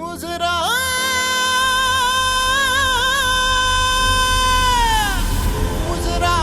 मुजरा। मुजरा।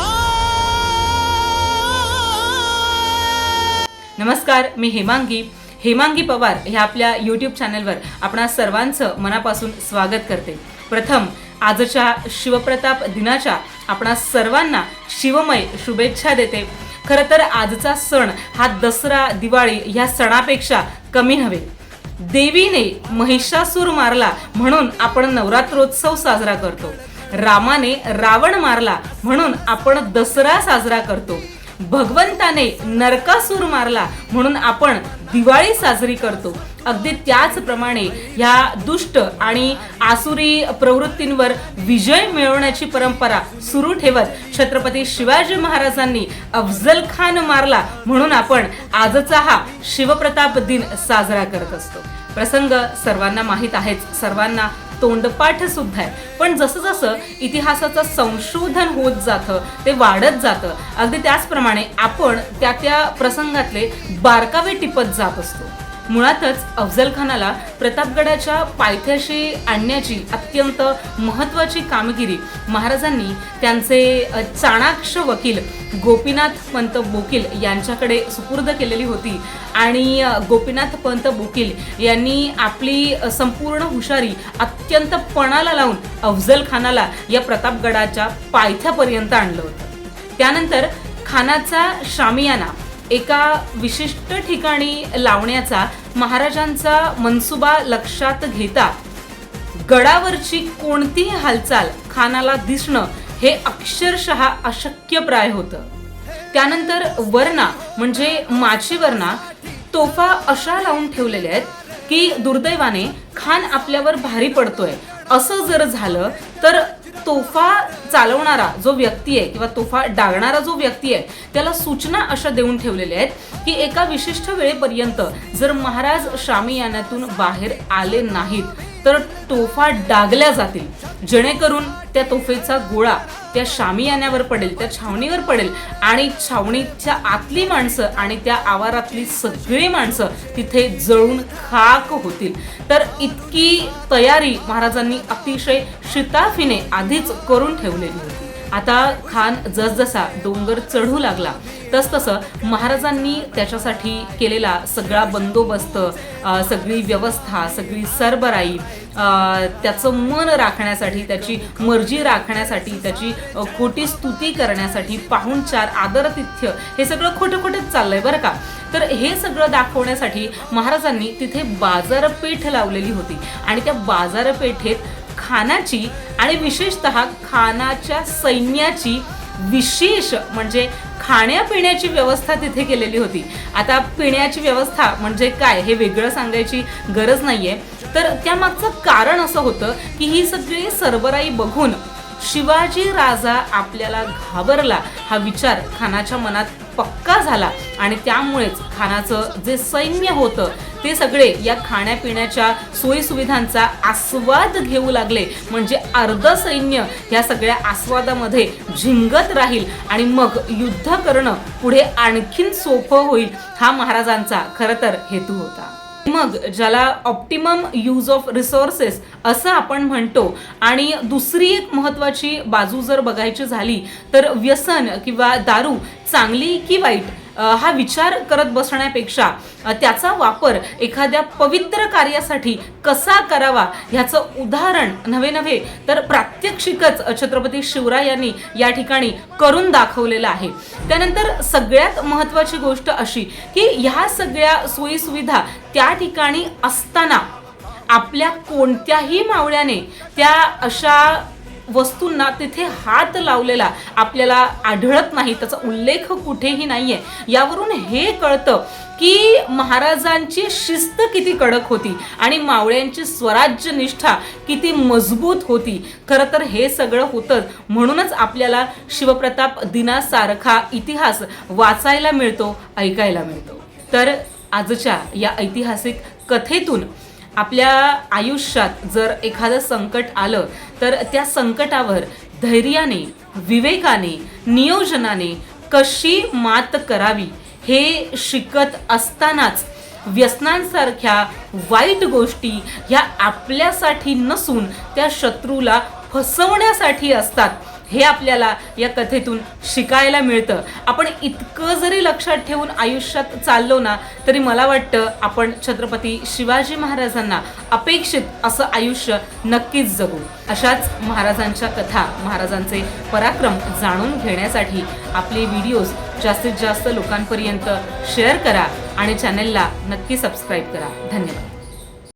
नमस्कार मी हेमांगी. हेमांगी पवार ह्या आपल्या यूट्यूब चॅनलवर आपणा सर्वांचं मनापासून स्वागत करते. प्रथम आजच्या शिवप्रताप दिनाच्या आपणा सर्वांना शिवमय शुभेच्छा देते. खरं तर आजचा सण हा दसरा दिवाळी ह्या सणापेक्षा कमी नव्हे. देवीने महिषासूर मारला म्हणून आपण नवरात्रोत्सव साजरा करतो. रामाने रावण मारला म्हणून आपण दसरा साजरा करतो. भगवंताने नरकासूर मारला म्हणून आपण दिवाळी साजरी करतो. अगदी त्याचप्रमाणे ह्या दुष्ट आणि आसुरी प्रवृत्तींवर विजय मिळवण्याची परंपरा सुरू ठेवत छत्रपती शिवाजी महाराजांनी अफजल खान मारला म्हणून आपण आजचा हा शिवप्रताप दिन साजरा करत असतो. प्रसंग सर्वांना माहीत आहेच. सर्वांना तोंडपाठ सुद्धा आहे. पण जसं जसं इतिहासाचं संशोधन होत जातं ते वाढत जातं. अगदी त्याचप्रमाणे आपण त्या त्या प्रसंगातले बारकावे टिपत जात असतो. मुळातच अफजल खानाला प्रतापगडाच्या पायथ्याशी आणण्याची अत्यंत महत्त्वाची कामगिरी. महाराजांनी त्यांचे चाणाक्ष वकील गोपीनाथ पंत बोकील यांच्याकडे सुपूर्द केलेली होती. आणि गोपीनाथ पंत बोकील यांनी आपली संपूर्ण हुशारी अत्यंत पणाला लावून अफजल खानाला या प्रतापगडाच्या पायथ्यापर्यंत आणलं होतं. त्यानंतर खानाचा शामियाना एका विशिष्ट ठिकाणी लावण्याचा महाराजांचा मनसुबा लक्षात घेता गडावरची कोणतीही हालचाल खानाला दिसणं हे अक्षरशः अशक्यप्राय होतं. त्यानंतर वर्णा म्हणजे माची वर्णा तोफा अशा लावून ठेवलेल्या आहेत की दुर्दैवाने खान आपल्यावर भारी पडतोय. असं जर झालं तर तोफा चालवणारा जो व्यक्ती आहे किंवा तोफा डागणारा जो व्यक्ती आहे त्याला सूचना अशा देऊन ठेवलेल्या आहेत की एका विशिष्ट वेळेपर्यंत जर महाराज शामियानातून बाहेर आले नाहीत तर तोफा डागल्या जातील. जेणेकरून त्या तोफेचा गोळा त्या शामियान्यावर पडेल त्या छावणीवर पडेल आणि छावणीच्या आतली माणसं आणि त्या आवारातली सगळी माणसं तिथे जळून खाक होतील. तर इतकी तयारी महाराजांनी अतिशय शिताफीने आधीच करून ठेवलेली होती. आता खान जसजसा डोंगर चढू लागला तसतसं महाराजांनी त्याच्यासाठी केलेला सगळा बंदोबस्त सगळी व्यवस्था सगळी सरबराई त्याचं मन राखण्यासाठी त्याची मर्जी राखण्यासाठी त्याची खोटी स्तुती करण्यासाठी पाहुणचार आदरतिथ्य हे सगळं खोटं खोटंच चाललंय बरं का? तर हे सगळं दाखवण्यासाठी महाराजांनी तिथे बाजारपेठ लावलेली होती. आणि त्या बाजारपेठेत खानाची आणि विशेषतः खानाच्या सैन्याची विशेष म्हणजे खाण्यापिण्याची व्यवस्था तिथे केलेली होती. आता पिण्याची व्यवस्था म्हणजे काय हे वेगळं सांगायची गरज नाहीये. तर त्यामागचं कारण असं होतं की ही सगळी सरबराई बघून शिवाजी राजा आपल्याला घाबरला. हा विचार खानाच्या मनात पक्का झाला आणि त्यामुळेच खानाचं जे सैन्य होतं ते सगळे या खाण्यापिण्याच्या सोयीसुविधांचा आस्वाद घेऊ लागले. म्हणजे अर्ध सैन्य या सगळ्या आस्वादामध्ये झिंगत राहील आणि मग युद्ध करणं पुढे आणखीन सोपं होईल हा महाराजांचा खरं तर हेतू होता. मग ज्याला ऑप्टिमम यूज ऑफ रिसोर्सेस असं आपण म्हणतो आणि दुसरी एक महत्वाची बाजू जर बघायची झाली तर व्यसन किंवा दारू चांगली की वाईट? हा विचार करत बसण्यापेक्षा त्याचा वापर एखाद्या पवित्र कार्यासाठी कसा करावा ह्याचं उदाहरण नव्हे नव्हे तर प्रात्यक्षिकच छत्रपती शिवरायांनी या ठिकाणी करून दाखवलेलं आहे. त्यानंतर सगळ्यात महत्त्वाची गोष्ट अशी की ह्या सगळ्या सोयीसुविधा त्या ठिकाणी असताना आपल्या कोणत्याही मावळ्याने त्या अशा वस्तूंना तिथे हात लावलेला आपल्याला आढळत नाही त्याचा उल्लेख कुठेही नाही आहे यावरून हे कळतं की महाराजांची शिस्त किती कडक होती आणि मावळ्यांची स्वराज्य निष्ठा किती मजबूत होती. खरं तर हे सगळं होतं म्हणूनच आपल्याला शिवप्रताप दिनासारखा इतिहास वाचायला मिळतो ऐकायला मिळतो. तर आजच्या या ऐतिहासिक कथेतून आपल्या आयुष्यात जर एखादं संकट आलं तर त्या संकटावर धैर्याने विवेकाने नियोजनाने कशी मात करावी हे शिकत असतानाच व्यसनांसारख्या वाईट गोष्टी ह्या आपल्यासाठी नसून त्या शत्रूला फसवण्यासाठी असतात. हे आपल्याला या कथेतून शिकायला मिळतं. आपण इतकं जरी लक्षात ठेवून आयुष्यात चाललो ना तरी मला वाटतं आपण छत्रपती शिवाजी महाराजांना अपेक्षित असं आयुष्य नक्कीच जगू. अशाच महाराजांच्या कथा महाराजांचे पराक्रम जाणून घेण्यासाठी आपले व्हिडिओज जास्तीत जास्त लोकांपर्यंत शेअर करा आणि चॅनलला नक्की सबस्क्राईब करा. धन्यवाद.